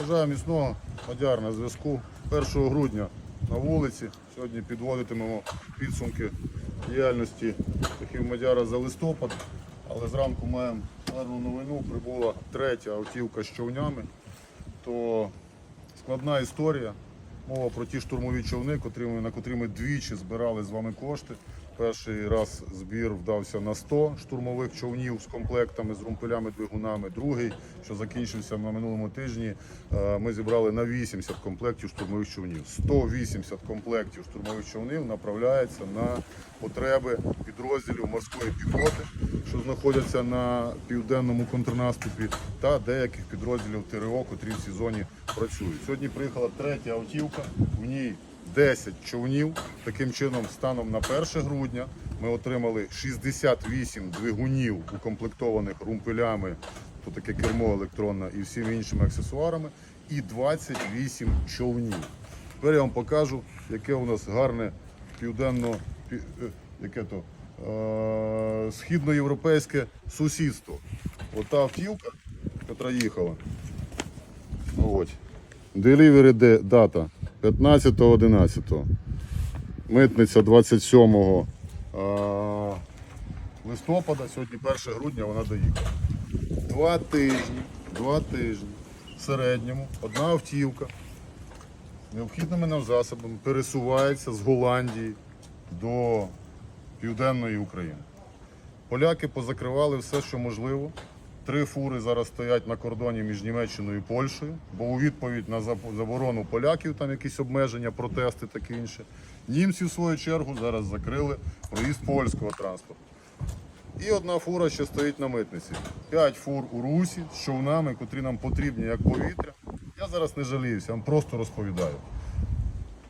Бажаю міцного мадяр на зв'язку. 1 грудня на вулиці. Сьогодні підводитимемо підсумки діяльності Тахів Мадяра за листопад. Але зранку маємо гарну новину. Прибула третя автівка з човнями. То складна історія. Мова про ті штурмові човни, на котрі ми двічі збирали з вами кошти. Перший раз збір вдався на 100 штурмових човнів з комплектами, з румпелями, двигунами. Другий, що закінчився на минулому тижні, е, ми зібрали на 80 комплектів штурмових човнів. 180 комплектів штурмових човнів направляється на потреби підрозділів морської піхоти, що знаходяться на південному контрнаступі, та деяких підрозділів ТРО, котрі в цій зоні працюють. Сьогодні приїхала третя автівка, в ній 10 човнів. Таким чином, станом на 1 грудня ми отримали 68 двигунів, укомплектованих румпелями, то таке кермо електронне і всіми іншими аксесуарами, і 28 човнів. Тепер я вам покажу, яке у нас гарне південно е, яке то, е, східноєвропейське сусідство. Ота автівка, яка їхала. Ось. Delivery дата 15.11. Митниця 27 е, листопада, сьогодні 1 грудня вона доїхала. Два тижні, два тижні в середньому одна автівка необхідними нам засобами пересувається з Голландії до Південної України. Поляки позакривали все, що можливо. Три фури зараз стоять на кордоні між Німеччиною і Польщею, бо у відповідь на заборону поляків, там якісь обмеження, протести таке інше. Німці, в свою чергу, зараз закрили проїзд польського транспорту. І одна фура ще стоїть на митниці. П'ять фур у русі з човнами, котрі нам потрібні як повітря. Я зараз не жаліюся, вам просто розповідаю.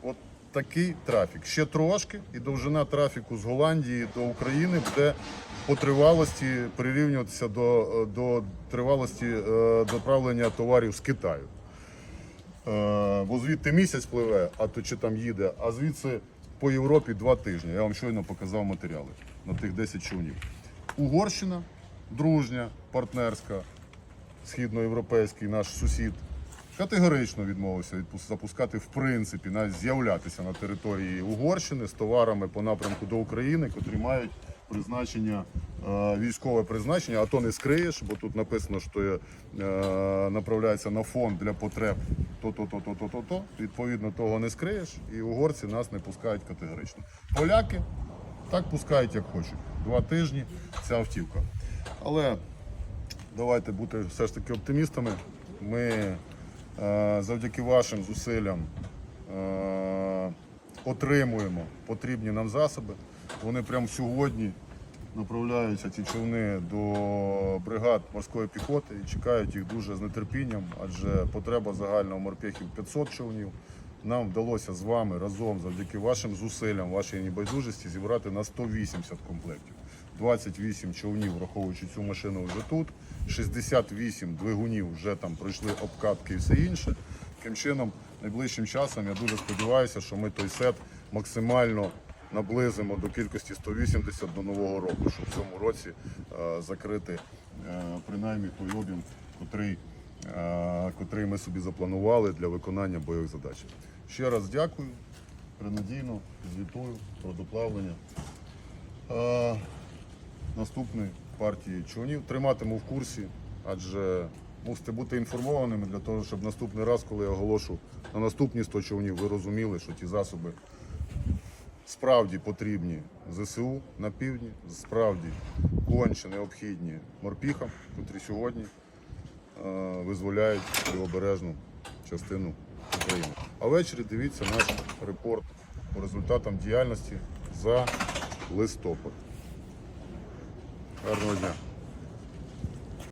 От такий трафік. Ще трошки, і довжина трафіку з Голландії до України буде по тривалості прирівнюватися до, до тривалості е, доправлення товарів з Китаю. Е, бо звідти місяць пливе, а то чи там їде, а звідси по Європі два тижні. Я вам щойно показав матеріали на тих 10 човнів. Угорщина дружня, партнерська, східноєвропейський наш сусід, категорично відмовився запускати в принципі, навіть з'являтися на території Угорщини з товарами по напрямку до України, котрі мають призначення, е, військове призначення, а то не скриєш, бо тут написано, що е, направляється на фонд для потреб то-то, то-то, то-то, то. Відповідно, того не скриєш, і угорці нас не пускають категорично. Поляки так пускають, як хочуть. Два тижні ця автівка. Але давайте бути все ж таки оптимістами. Ми е, завдяки вашим зусиллям отримуємо потрібні нам засоби. Вони прямо сьогодні направляються ці човни до бригад морської піхоти і чекають їх дуже з нетерпінням, адже потреба загальна у морпехів 500 човнів. Нам вдалося з вами разом, завдяки вашим зусиллям, вашій небайдужості, зібрати на 180 комплектів. 28 човнів, враховуючи цю машину, вже тут. 68 двигунів вже там пройшли обкатки і все інше. Таким чином, найближчим часом я дуже сподіваюся, що ми той сет максимально наблизимо до кількості 180 до нового року, щоб в цьому році е, закрити е, принаймні той об'єм, котрий, е, котрий ми собі запланували для виконання бойових задач. Ще раз дякую, принадійно звітую про доплавлення. Наступної партії човнів. Триматиму в курсі, адже мусите бути інформованими для того, щоб наступний раз, коли я оголошу на наступні 100 човнів, ви розуміли, що ті засоби справді потрібні ЗСУ на півдні, справді конче необхідні морпіхам, котрі сьогодні е, визволяють лівобережну частину України. А ввечері дивіться наш репорт по результатам діяльності за листопад. Гарного дня.